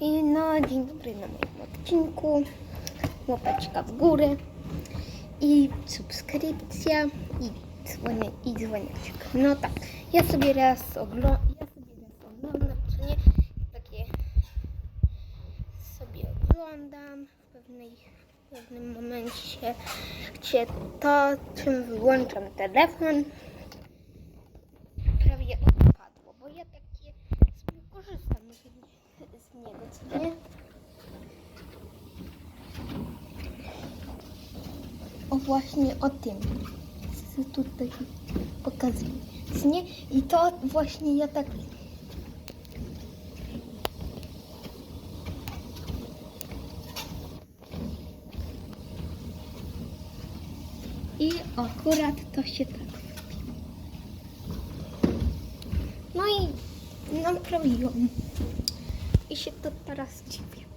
I no, dzień dobry na moim odcinku. Łapeczka w górę. I subskrypcja. I, dzwonie, i dzwonieczek. No tak, ja sobie raz oglądam. Ja sobie raz oglądam, czy nie? Takie sobie oglądam w pewnej, w pewnym momencie, gdzie to, czym wyłączam telefon, prawie odpadło, bo ja takie O właśnie o tym. Tutaj pokazuję. Nie? I to właśnie ja tak I akurat to się tak. No i naprawiłam. I się to teraz dziwię.